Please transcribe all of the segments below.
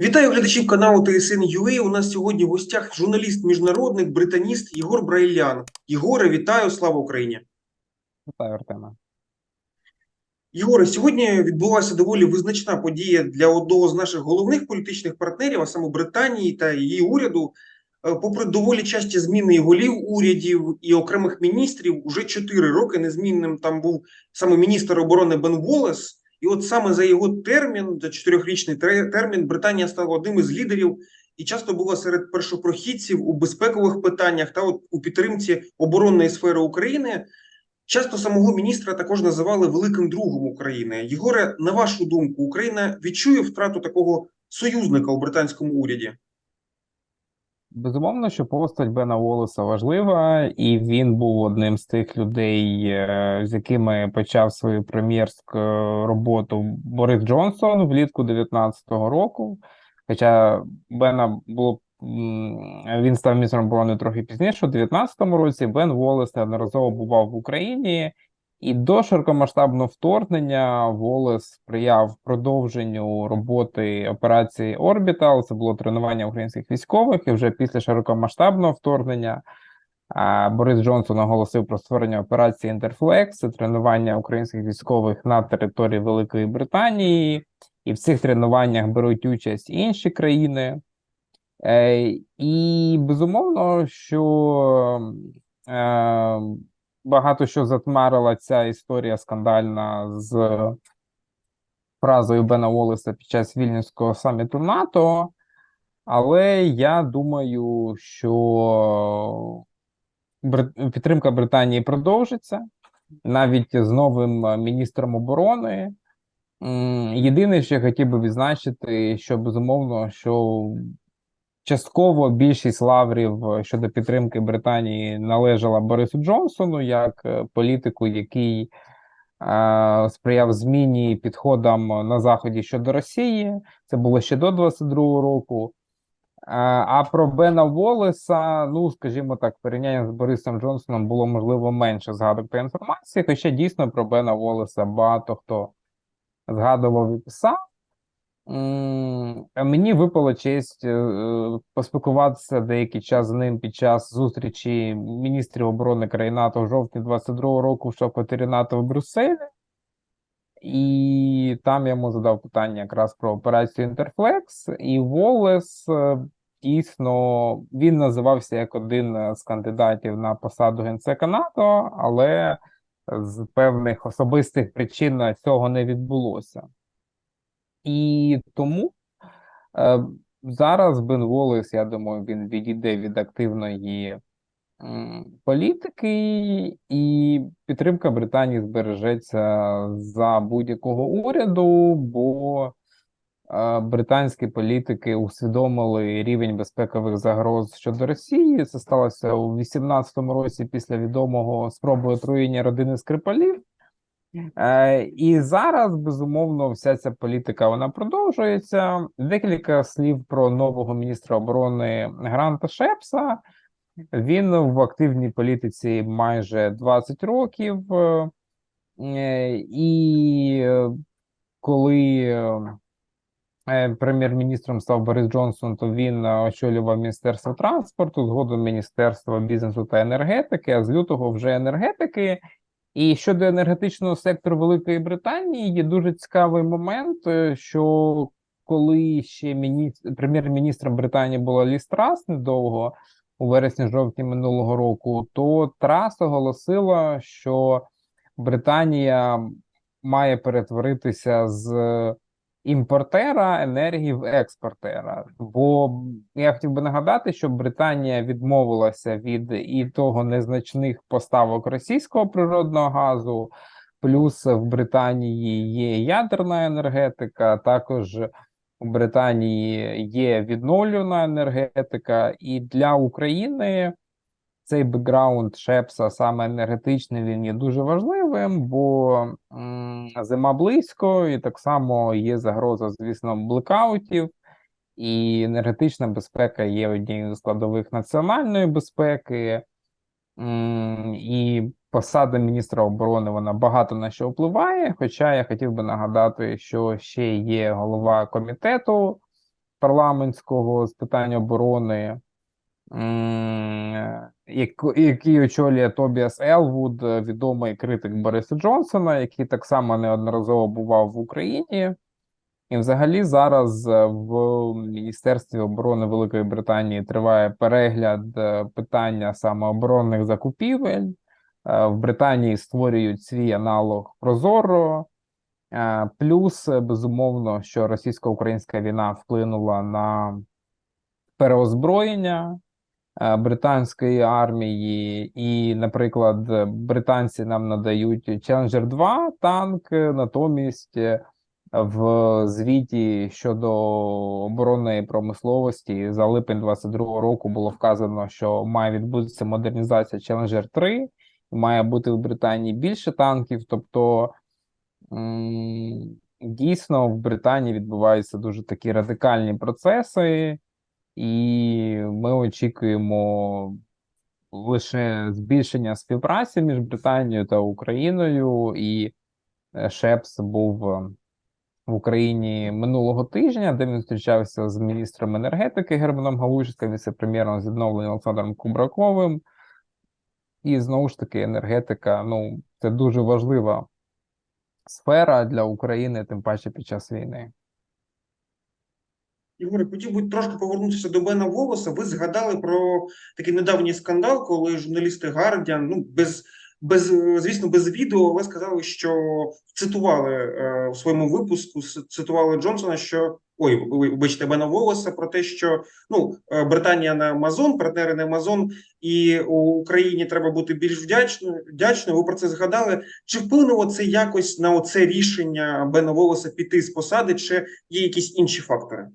Вітаю глядачів каналу ТСН.UA. У нас сьогодні в гостях журналіст-міжнародник, британіст Єгор Брайлян. Єгоре, вітаю, слава Україні! Вітаю, Артема. Єгоре, сьогодні відбулася доволі визначна подія для одного з наших головних політичних партнерів, а саме Британії та її уряду. Е, Попри доволі часті зміни і голів урядів і окремих міністрів, уже 4 роки незмінним там був саме міністр оборони Бен Волес. І от саме за його термін, за чотирьохрічний термін, Британія стала одним із лідерів і часто була серед першопрохідців у безпекових питаннях та от у підтримці оборонної сфери України. Часто самого міністра також називали великим другом України. Єгоре, на вашу думку, Україна відчує втрату такого союзника у британському уряді? Безумовно, що постать Бена Волоса важлива, і він був одним з тих людей, е, з якими почав свою прем'єрську роботу Борис Джонсон влітку 19-го року. Хоча Бена було він став міністром оборони трохи пізніше, у 19-му році Бен Волес неодноразово бував в Україні, і до широкомасштабного вторгнення Волес сприяв продовженню роботи операції Орбітал. Це було тренування українських військових, і вже після широкомасштабного вторгнення Борис Джонсон оголосив про створення операції Інтерфлекс, це тренування українських військових на території Великої Британії, і в цих тренуваннях беруть участь інші країни. Е, і безумовно, що е, багато що затмарила ця історія скандальна з фразою Бена Волеса під час Вільнюського саміту НАТО. Але я думаю, що підтримка Британії продовжиться навіть з новим міністром оборони. Єдине, що я хотів би відзначити, що безумовно, що частково більшість лаврів е, щодо підтримки Британії належала Борису Джонсону як е, політику, який е, сприяв зміні підходам на заході щодо Росії. Це було ще до 22-го року. А про Бена Волеса, ну скажімо так, в порівнянні з Борисом Джонсоном було можливо менше згадок та інформації. Хоча дійсно про Бена Волеса багато хто згадував і писав. Мені випала честь е, е, поспілкуватися деякий час з ним під час зустрічі міністрів оборони країн НАТО в жовтні 22-го року в штаб-квартирі НАТО в Брюсселі. І там я йому задав питання якраз про операцію Інтерфлекс, і Волес е, дійсно він називався як один з кандидатів на посаду генсека НАТО, але з певних особистих причин цього не відбулося. І тому е, зараз Бен Волес, я думаю, він відійде від активної політики, і підтримка Британії збережеться за будь-якого уряду, бо е, британські політики усвідомили рівень безпекових загроз щодо Росії. Це сталося у 18-му році після відомого спроби отруєння родини Скрипалів. Е, і зараз, безумовно, вся ця політика вона продовжується. Декілька слів про нового міністра оборони Гранта Шепса. Він в активній політиці майже 20 років, е, і е, коли прем'єр-міністром став Борис Джонсон, то він очолював Міністерство транспорту, згодом Міністерство бізнесу та енергетики, а з лютого вже енергетики. І щодо енергетичного сектору Великої Британії є дуже цікавий момент, е, що коли ще міністр прем'єр-міністром Британії була Ліс Трас недовго у вересні-жовтні минулого року, то Трас оголосила, що Британія має перетворитися з імпортера енергії в експортера. Бо я хотів би нагадати, що Британія відмовилася від і того незначних поставок російського природного газу, плюс в Британії є ядерна енергетика, також у Британії є відновлювана енергетика, і для України цей бекграунд Шепса, саме енергетичний, він є дуже важливим, бо зима близько, і так само є загроза, звісно, блекаутів, і енергетична безпека є однією з складових національної безпеки. І посада міністра оборони вона багато на що впливає. Хоча я хотів би нагадати, що ще є голова комітету парламентського з питань оборони, який очолює Тобіас Елвуд, е, відомий критик Бориса Джонсона, який так само неодноразово бував в Україні. І взагалі зараз е, в Міністерстві оборони Великої Британії триває перегляд е, питання саме оборонних закупівель. В Британії створюють свій аналог Прозоро. Плюс, безумовно, що російсько-українська війна вплинула на переозброєння британської армії, і, наприклад, е, британці нам надають Challenger 2 танк, е, натомість е, в звіті щодо оборонної промисловості за липень 22 року було вказано, що має відбутися модернізація Challenger 3, має бути в Британії більше танків. Тобто дійсно в Британії відбуваються дуже такі радикальні процеси, і ми очікуємо лише збільшення співпраці між Британією та Україною, і е, Шепс був е, в Україні минулого тижня, де він зустрічався з міністром енергетики Германом Галущиком, віце-прем'єром з відновлення Олександром Кубраковим. І знову ж таки, енергетика ну, це дуже важлива сфера для України, тим паче під час війни. Ігоре, хотів би трошки повернутися до Бена Волоса. Ви згадали про такий недавній скандал, коли журналісти Guardian, ну без, без звісно, без відео, але сказали, що цитували е, у своєму випуску, цитували Джонсона, що ой, вибачте, Бена Волоса про те, що ну е, Британія на Амазон, партнери на Амазон, і Україні треба бути більш вдячною. Вдячною. Ви про це згадали. Чи вплинуло це якось на оце рішення Бена Волоса піти з посади, чи є якісь інші фактори?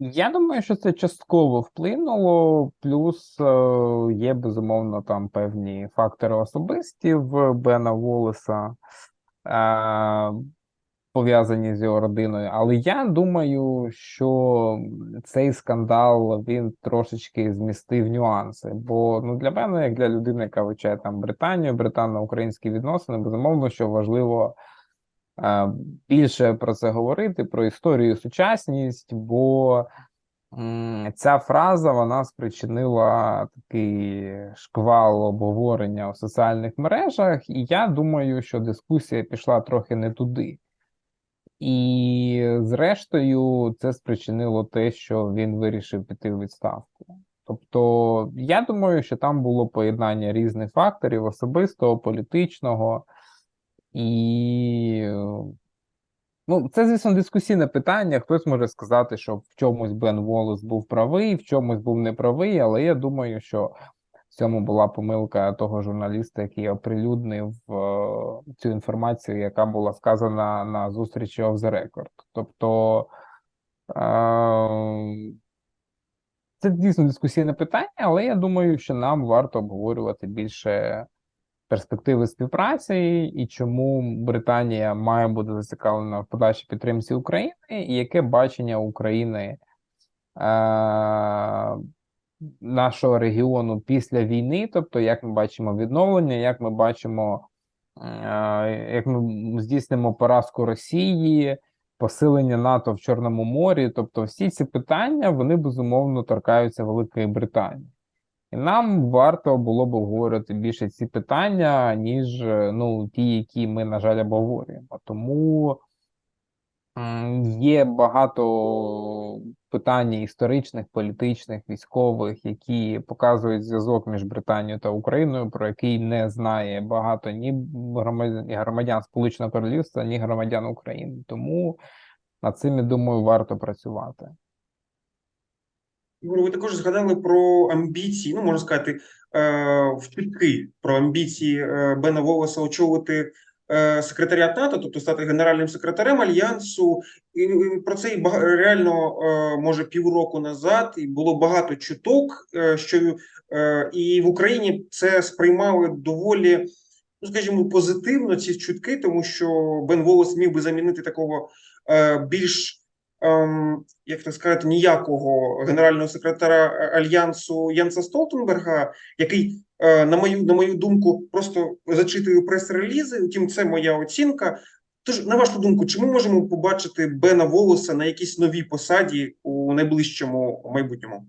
Я думаю, що це частково вплинуло, плюс е, є безумовно там певні фактори особисті в Бена Волеса, е, пов'язані з його родиною. Але я думаю, що цей скандал він трошечки змістив нюанси. Бо ну, для мене, як для людини, яка вивчає там Британію, британо-українські відносини, безумовно, що важливо більше про це говорити, про історію сучасність, бо ця фраза вона спричинила такий шквал обговорення у соціальних мережах, і я думаю, що дискусія пішла трохи не туди. І зрештою, це спричинило те, що він вирішив піти в відставку. Тобто, я думаю, що там було поєднання різних факторів: особистого, політичного, і ну, це, звісно, дискусійне питання. Хтось може сказати, що в чомусь Бен Волос був правий, в чомусь був неправий, але я думаю, що в цьому була помилка того журналіста, який оприлюднив е, цю інформацію, яка була сказана на зустрічі Off the Record. Тобто е, це дійсно дискусійне питання, але я думаю, що нам варто обговорювати більше перспективи співпраці і чому Британія має бути зацікавлена в подальшій підтримці України, і яке бачення України е, нашого регіону після війни, тобто як ми бачимо відновлення, як ми бачимо, е, як ми здійснимо поразку Росії, посилення НАТО в Чорному морі. Тобто, всі ці питання вони безумовно торкаються Великої Британії. І нам варто було б обговорювати більше ці питання, ніж е, ну, ті, які ми, на жаль, обговорюємо. Тому є багато питань історичних, політичних, військових, які показують зв'язок між Британією та Україною, про який не знає багато ні громадян, громадян Сполученого Королівства, ні громадян України. Тому над цим, я думаю, варто працювати. Ігор, ви також згадали про амбіції, ну можна сказати, е, втіки про амбіції е, Бена Волоса очолити е, секретаріат НАТО, тобто стати генеральним секретарем альянсу. І про це і реально може півроку назад, і було багато чуток, що і в Україні це сприймали доволі. Ну, скажімо, позитивно ці чутки, тому що Бен Волос міг би замінити такого е, більш як так сказати, ніякого генерального секретаря е, альянсу Янса Столтенберга, який, е, на мою на мою думку, просто зачитує прес-релізи. Утім, це моя оцінка. Тож, на вашу думку, чи ми можемо побачити Бена Волоса на якійсь новій посаді у найближчому майбутньому?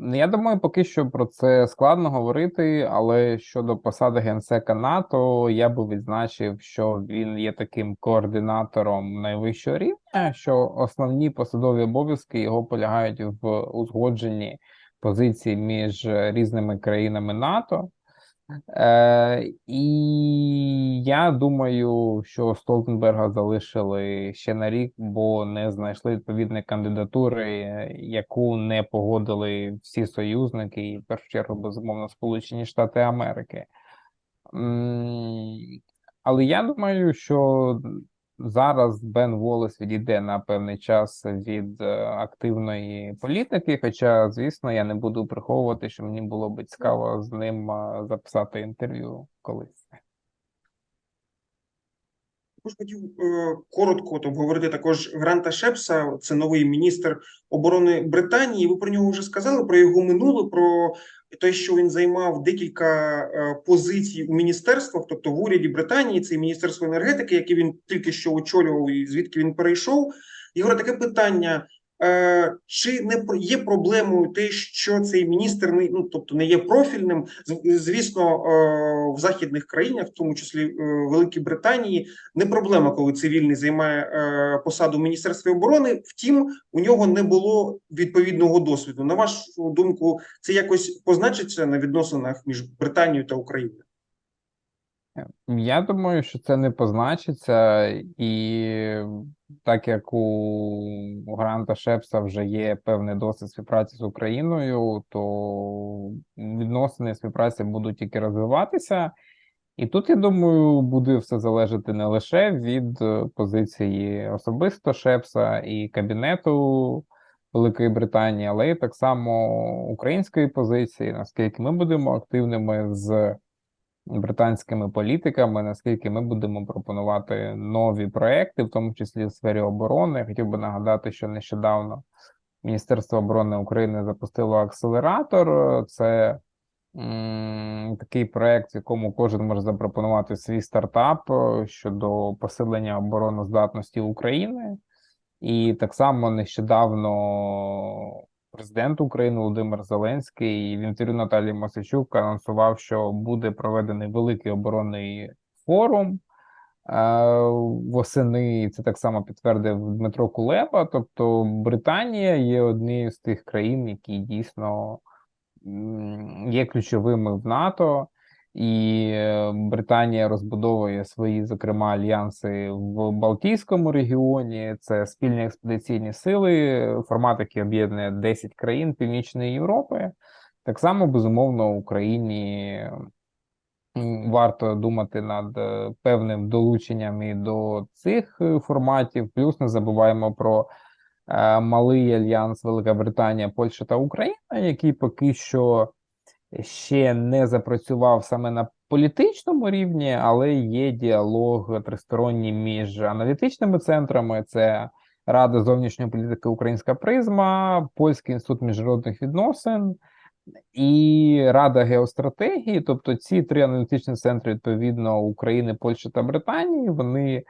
Ну, Я думаю, поки що про це складно говорити, але щодо посади генсека НАТО, я би відзначив, що він є таким координатором найвищого рівня, що основні посадові обов'язки його полягають в узгодженні позицій між різними країнами НАТО. Е, і я думаю, що Столтенберга залишили ще на рік, бо не знайшли відповідної кандидатури, е, яку не погодили всі союзники, і в першу чергу, безумовно, Сполучені Штати Америки. Але я думаю, що зараз Бен Волес відійде на певний час від е, активної політики. Хоча, звісно, я не буду приховувати, що мені було би цікаво з ним е, записати інтерв'ю колись. Також хотів е, коротко от обговорити також Гранта Шепса, це новий міністр оборони Британії. Ви про нього вже сказали, про його минуле, про те, що він займав декілька е, позицій у міністерствах, тобто в уряді Британії, це і Міністерство енергетики, яке він тільки що очолював, і звідки він перейшов. Ігор, таке питання. Е, Чи не є проблемою те, що цей міністр не ну, тобто не є профільним? Звісно, е, в західних країнах, в тому числі е, Великій Британії, не проблема, коли цивільний займає посаду в Міністерстві оборони. Втім, у нього не було відповідного досвіду. На вашу думку, це якось позначиться на відносинах між Британією та Україною? Я думаю, що це не позначиться, і так як у Гранта Шепса вже є певний досвід співпраці з Україною, то відносини співпраці будуть тільки розвиватися. І тут, я думаю, буде все залежати не лише від е, позиції особисто Шепса і кабінету Великої Британії, але й так само української позиції, наскільки ми будемо активними з британськими політиками, наскільки ми будемо пропонувати нові проекти, в тому числі в сфері оборони. Хотів би нагадати, що нещодавно Міністерство оборони України запустило акселератор. Це такий проект, в якому кожен може запропонувати свій стартап е, щодо посилення обороноздатності України. І так само нещодавно президент України Володимир Зеленський в інтерв'ю Наталії Масичук анонсував, що буде проведений великий оборонний форум е, восени. Це так само підтвердив Дмитро Кулеба. Тобто Британія є однією з тих країн, які дійсно є ключовими в НАТО. І е, Британія розбудовує свої, зокрема, альянси в Балтійському регіоні. Це спільні експедиційні сили, формат, який об'єднує 10 країн Північної Європи. Так само, безумовно, Україні варто думати над е, певним долученням і до цих е, форматів. Плюс не забуваємо про малий альянс Велика Британія, Польща та Україна, який поки що ще не запрацював саме на політичному рівні, але є діалог тристоронній між аналітичними центрами. Це Рада зовнішньої політики Українська призма, Польський інститут міжнародних відносин і Рада геостратегії. Тобто ці три аналітичні центри відповідно України, Польщі та Британії. Вони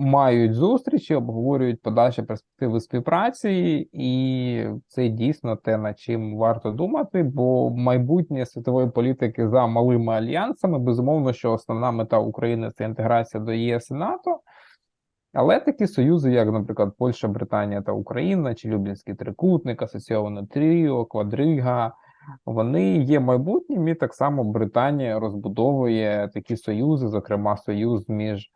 мають зустрічі, обговорюють подальші перспективи співпраці, і це дійсно те, над чим варто думати, бо майбутнє світової політики за малими альянсами, безумовно, що основна мета України це інтеграція до ЄС і НАТО. Але такі союзи, як, наприклад, Польща, Британія та Україна, чи Люблінський трикутник, асоційоване тріо, квадрига, вони є майбутнім, і так само Британія розбудовує такі союзи, зокрема, союз між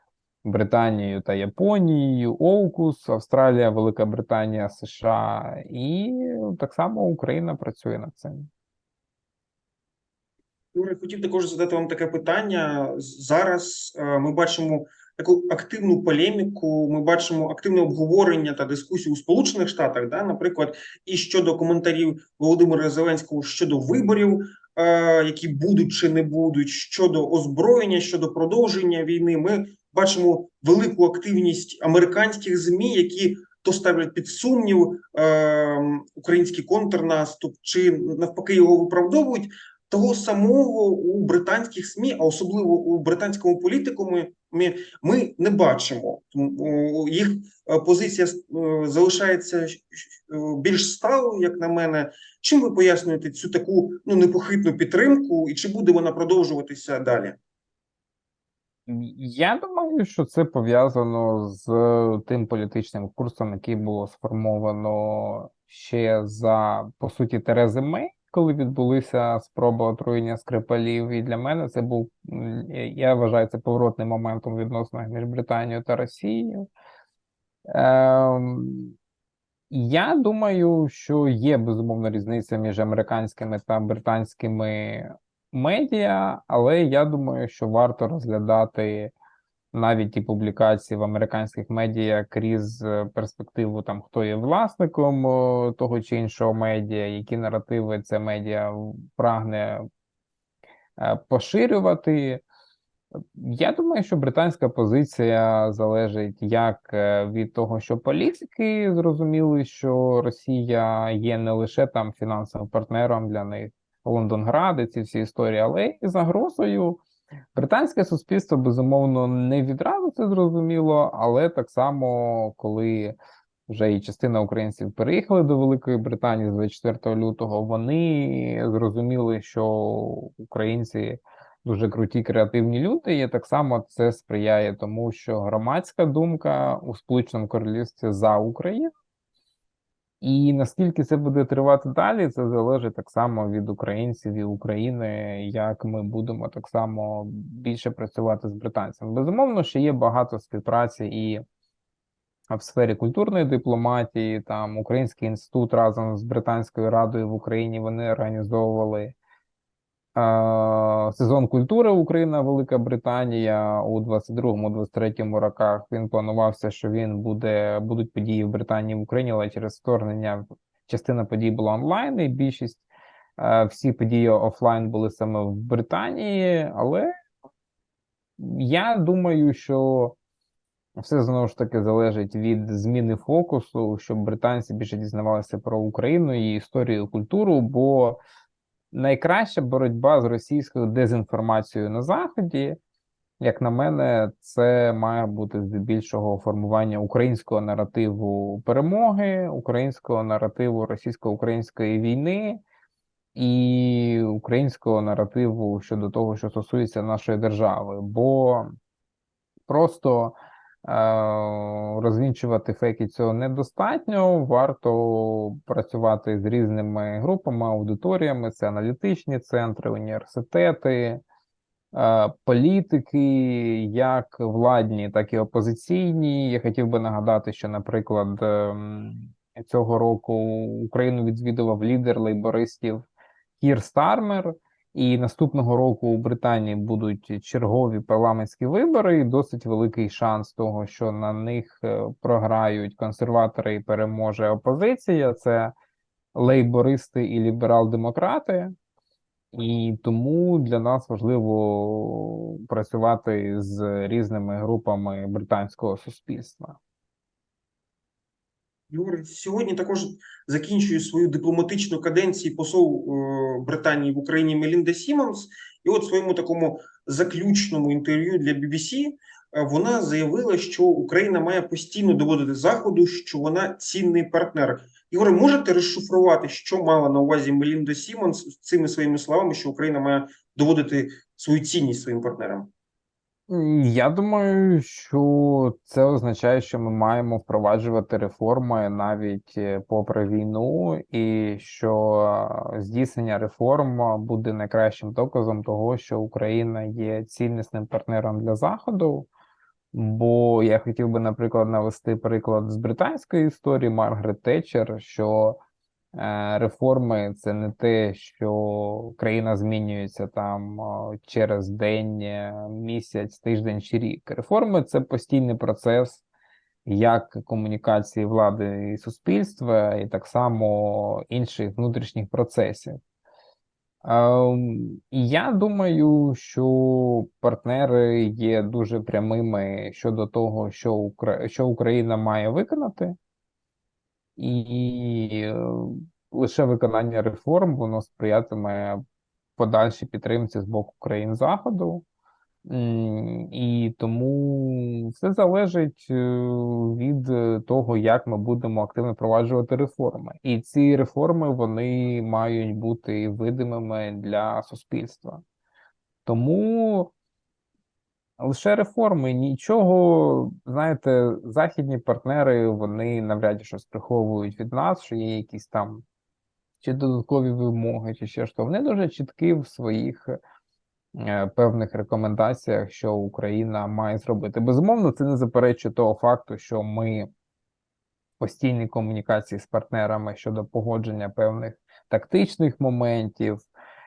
Британією та Японією, Оукус, Австралія, Велика Британія, США, і так само Україна працює над цим. Юрій, хотів також задати вам таке питання. Зараз е, ми бачимо таку активну полеміку, ми бачимо активне обговорення та дискусію у Сполучених Штатах, да, наприклад, і щодо коментарів Володимира Зеленського щодо виборів, е, які будуть чи не будуть, щодо озброєння, щодо продовження війни. Ми бачимо велику активність американських змі, які то ставлять під сумнів е, український контрнаступ, чи навпаки його виправдовують того самого у британських СМІ, а особливо у британському політикумі, ми, ми не бачимо. Їх е, позиція е, залишається е, більш сталою, як на мене. Чим ви пояснюєте цю таку ну непохитну підтримку, і чи буде вона продовжуватися далі? Я думаю, що це пов'язано з тим політичним курсом, який було сформовано ще за по суті Терези Мей, коли відбулися спроби отруєння Скрипалів. І для мене це був я вважаю це поворотним моментом відносно між Британією та Росією. Ем, я думаю, що є безумовно різниця між американськими та британськими медіа, але я думаю, що варто розглядати навіть ті публікації в американських медіа крізь е, перспективу там, хто є власником того чи іншого медіа, які наративи це медіа прагне е, поширювати. Я думаю, що британська позиція залежить як е, від того, що політики зрозуміли, що Росія є не лише там фінансовим партнером для них, Лондонград і ці всі історії, але і загрозою. Британське суспільство безумовно не відразу це зрозуміло, але так само, коли вже і частина українців переїхали до Великої Британії з 24 лютого, вони зрозуміли, що українці дуже круті креативні люди, і так само це сприяє тому, що громадська думка у Сполученому Королівстві за Україну. І наскільки це буде тривати далі, це залежить так само від українців і України, як ми будемо так само більше працювати з британцями. Безумовно, ще є багато співпраці і в сфері культурної дипломатії. Там Український інститут разом з Британською радою в Україні вони організовували сезон культури Україна, Велика Британія у 22-23 роках. Він планувався, що він буде будуть події в Британії в Україні, але через вторгнення частина подій була онлайн, і більшість е, всі події офлайн були саме в Британії. Але я думаю, що все знову ж таки залежить від зміни фокусу, щоб британці більше дізнавалися про Україну і історію, і культуру. бо найкраща боротьба з російською дезінформацією на Заході, як на мене, це має бути здебільшого формування українського наративу перемоги, українського наративу російсько-української війни і українського наративу щодо того, що стосується нашої держави. Бо просто розвінчувати фейки цього недостатньо. Варто працювати з різними групами, аудиторіями, це аналітичні центри, університети, політики, як владні, так і опозиційні. Я хотів би нагадати, що, наприклад, ем, цього року Україну відвідував лідер лейбористів Кір Стармер. І наступного року у Британії будуть чергові парламентські вибори. і Досить великий шанс того, що на них е, програють консерватори і переможе опозиція. Це лейбористи і ліберал-демократи, і тому для нас важливо працювати з різними групами британського суспільства. Юрій, сьогодні також закінчує свою дипломатичну каденцію посол е, Британії в Україні Мелінда Сімонс. І от в своєму такому заключному інтерв'ю для BBC е, вона заявила, що Україна має постійно доводити Заходу, що вона цінний партнер. Ігоре, можете розшифрувати, що мала на увазі Мелінда Сімонс цими своїми словами, що Україна має доводити свою цінність своїм партнерам? Я думаю, що це означає, що ми маємо впроваджувати реформи навіть е, попри війну, і що здійснення реформ буде найкращим доказом того, що Україна є ціннісним партнером для Заходу. Бо я хотів би, наприклад, навести приклад з британської історії Маргарет Тетчер, що реформи це не те, що країна змінюється там через день, е, місяць, тиждень чи рік. Реформи це постійний процес як комунікації влади і суспільства, і так само інших внутрішніх процесів. Ем, я думаю, що партнери є дуже прямими щодо того, що Україна має виконати і е, лише виконання реформ воно сприятиме подальшій підтримці з боку країн Заходу. І тому все залежить е, від того, як ми будемо активно впроваджувати реформи. І ці реформи вони мають бути видимими для суспільства. Тому лише реформи, нічого, знаєте, західні партнери вони навряд чи щось приховують від нас, що є якісь там чи додаткові вимоги, чи ще що. Вони дуже чіткі в своїх е, певних рекомендаціях, що Україна має зробити. Безумовно, це не заперечує того факту, що ми в постійній комунікації з партнерами щодо погодження певних тактичних моментів,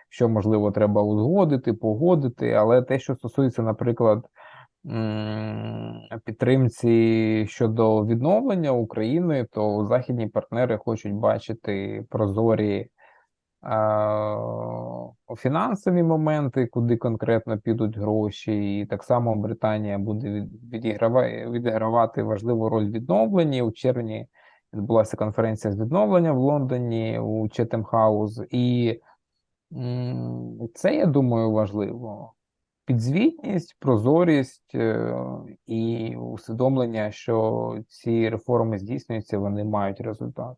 що можливо треба узгодити, погодити, але те, що стосується, наприклад, підтримці щодо відновлення України, то західні партнери хочуть бачити прозорі фінансові моменти, куди конкретно підуть гроші, і так само Британія буде від- відігравати важливу роль в відновленні. У червні відбулася конференція з відновлення в Лондоні у Четем Хаус, і це, я думаю, важливо. Підзвітність, прозорість е, і усвідомлення, що ці реформи здійснюються, вони мають результат.